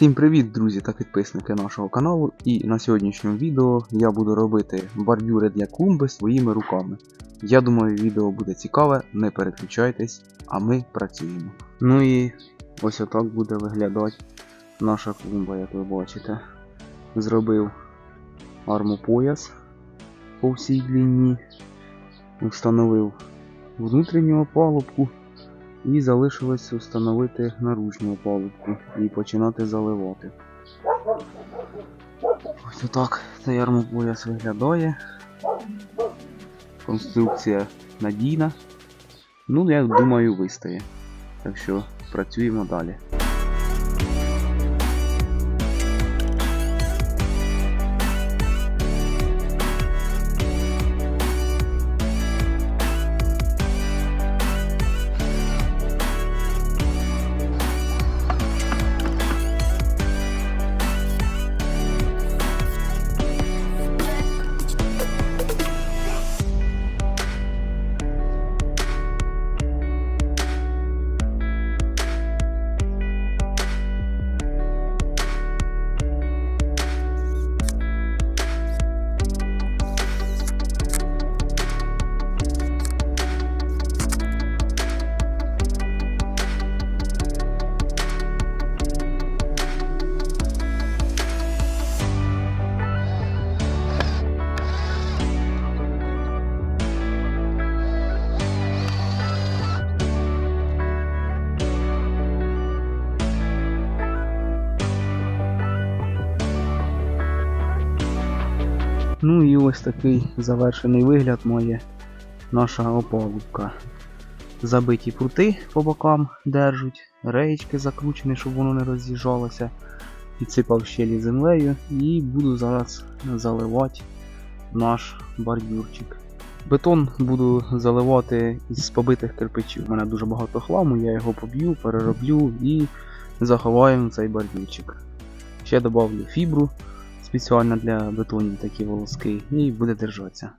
Всім привіт, друзі та підписники нашого каналу. І на сьогоднішньому відео я буду робити бордюри для клумби своїми руками. Я думаю, відео буде цікаве, не переключайтесь, а ми працюємо. Ну і ось отак буде виглядати наша клумба, як ви бачите. Зробив армопояс по всій длині, встановив внутрішню опалубку. І залишилось встановити наружну опалубку і починати заливати. Ось отак цей ярмопояс виглядає. Конструкція надійна. Ну, я думаю, вистає. Так що працюємо далі. Ну і ось такий завершений вигляд має наша опалубка. Забиті прути по бокам держать, реєчки закручені, щоб воно не роз'їжджалося. Підсипав щелі землею і буду зараз заливати наш бордюрчик. Бетон буду заливати із побитих кирпичів. У мене дуже багато хламу, я його поб'ю, перероблю і заховаємо цей бордюрчик. Ще додавлю фібру спеціально для бетонів такі волоски і буде держатися.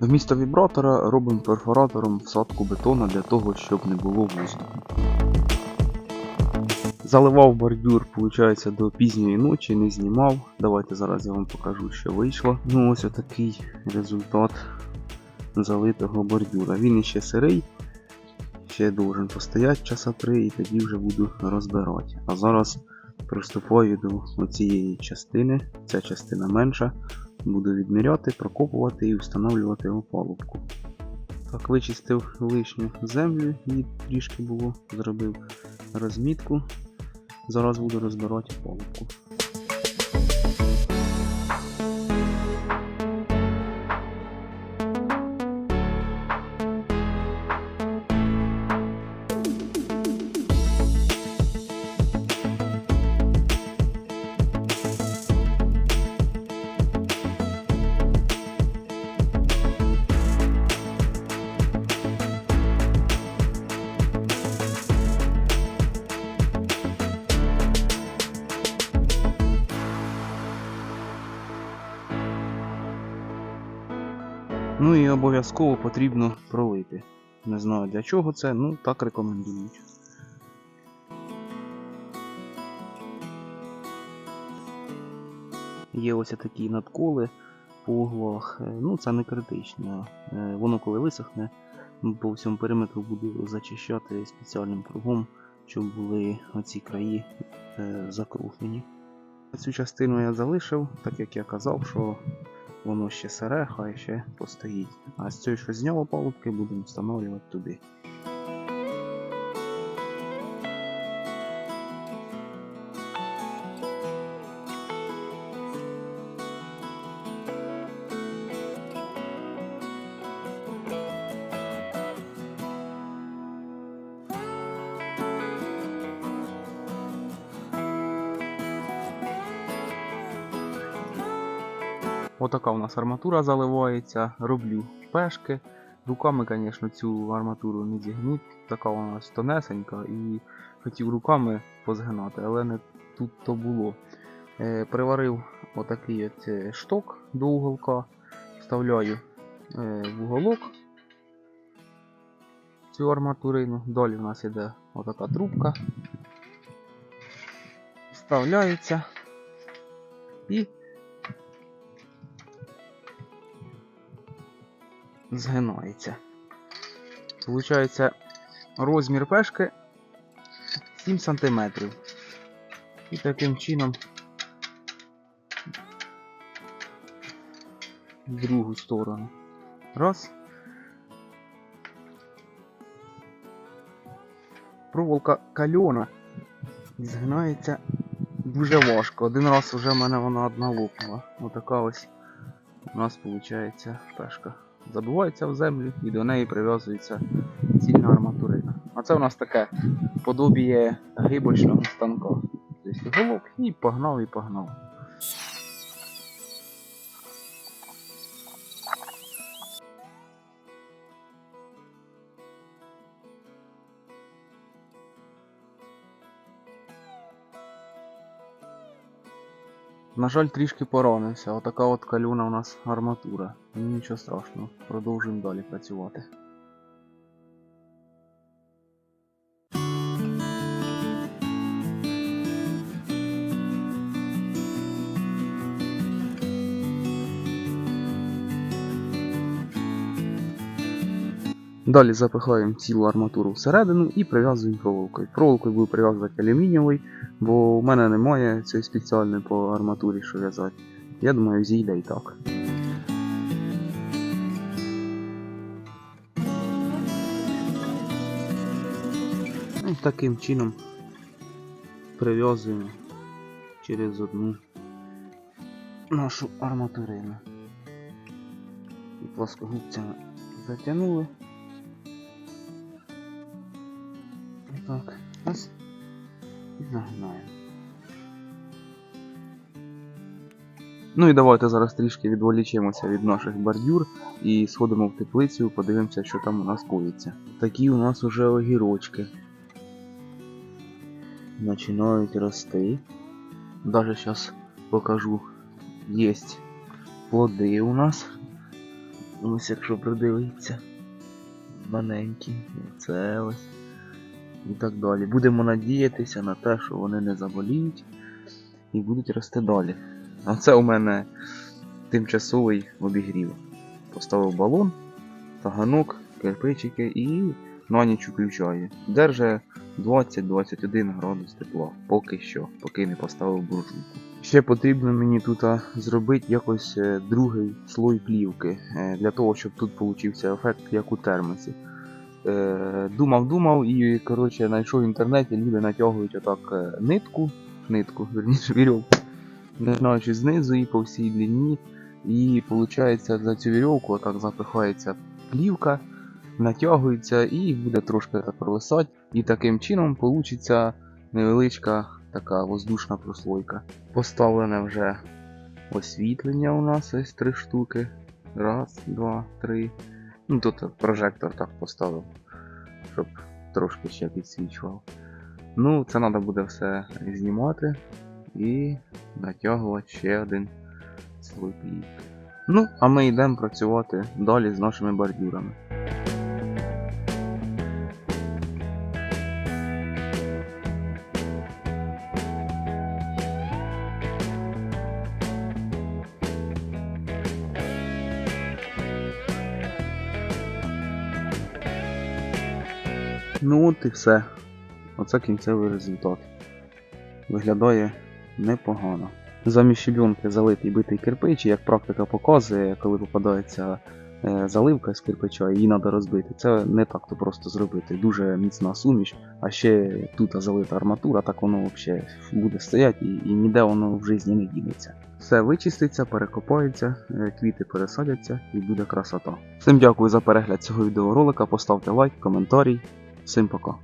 Вмісто вібратора робимо перфоратором всадку бетону для того, щоб не було воздуху. Заливав бордюр, виходить, до пізньої ночі, не знімав. Давайте зараз я вам покажу, що вийшло. Ну ось отакий результат залитого бордюра. Він іще сирий, ще должен постояти часа три і тоді вже буду розбирати. А зараз приступаю до цієї частини. Ця частина менша. Буду відміряти, прокопувати і встановлювати опалубку. Так, вичистив лишню землю, її трішки було, зробив розмітку. Зараз буду розбирати опалубку. Ну і обов'язково потрібно пролити. Не знаю для чого це, ну так рекомендують. Є ось такі надколи по углах. Е, Ну, це не критично. Е, Воно коли висохне, по всьому периметру буду зачищати спеціальним кругом, щоб були оці краї е, закруглені. Цю частину я залишив, так як я казав, що воно ще сире, хай ще постоїть. А з цієї, що нього палубки, будемо встановлювати туди. Отака у нас арматура заливається, роблю пешки. Руками, звісно, цю арматуру не зігнуть. Така у нас тонесенька і хотів руками позгинати, але не тут то було. Е, приварив отакий от е, шток до уголка, вставляю е, в уголок цю арматурину. Далі в нас іде отака трубка. Вставляється і згинається. Получається розмір пешки 7 см. І таким чином в другу сторону. Раз. Проволока кальона згинається дуже важко. Один раз вже в мене вона одна лопнула. Отака ось у нас виходить пешка. Забивається в землю і до неї прив'язується цільна арматурина. А це у нас таке подобіє грибочного станка. Тобто голок і погнав і погнав. На жаль, трішки поранився. Отака от калюна у нас арматура. Нічого страшного, продовжуємо далі працювати. Далі запихаємо цілу арматуру всередину і прив'язуємо проволокою. Проволокою буду прив'язувати алюмінієвий, бо у мене немає цієї спеціальної по арматурі, що в'язати. Я думаю, зійде і так. І таким чином прив'язуємо через одну нашу арматурину. І плоскогубцями затягнули. Загинаємо. Ну і давайте зараз трішки відволічемося від наших бордюр і сходимо в теплицю, подивимося, що там у нас коїться. Такі у нас уже огірочки. Починають рости. Даже зараз покажу. Є плоди у нас. Ось якщо придивитися. Маленькі. Це ось і так далі. Будемо надіятися на те, що вони не заболіють і будуть рости далі. А це у мене тимчасовий обігрів. Поставив балон, таганок, кирпичики і на ніч включаю. Держи 20-21 градус тепла. Поки що, поки не поставив буржуйку. Ще потрібно мені тут зробити якось е, другий слой плівки, е, для того, щоб тут получився ефект, як у термосі. Е, думав, думав і коротше знайшов в інтернеті, люди натягують отак е, нитку, нитку, верніше вірьовку, починаючи знизу і по всій длині. І виходить за цю вірьовку отак запихається плівка, натягується і буде трошки так провисати. І таким чином вийде невеличка така воздушна прослойка. Поставлене вже освітлення у нас ось три штуки. Раз, два, три. Ну тут прожектор так поставив, щоб трошки ще підсвічував. Ну, це треба буде все знімати і натягувати ще один слой плід. Ну, а ми йдемо працювати далі з нашими бордюрами. Ну от і все. Оце кінцевий результат. Виглядає непогано. Замість щебінки залитий битий кирпич, як практика показує, коли попадається е, заливка з кирпича, її треба розбити. Це не так то просто зробити. Дуже міцна суміш, а ще тут залита арматура, так воно взагалі буде стояти і, і ніде воно в житті не дінеться. Все вичиститься, перекопається, е, квіти пересадяться і буде красота. Всім дякую за перегляд цього відеоролика. Поставте лайк, коментарій. Всім пока.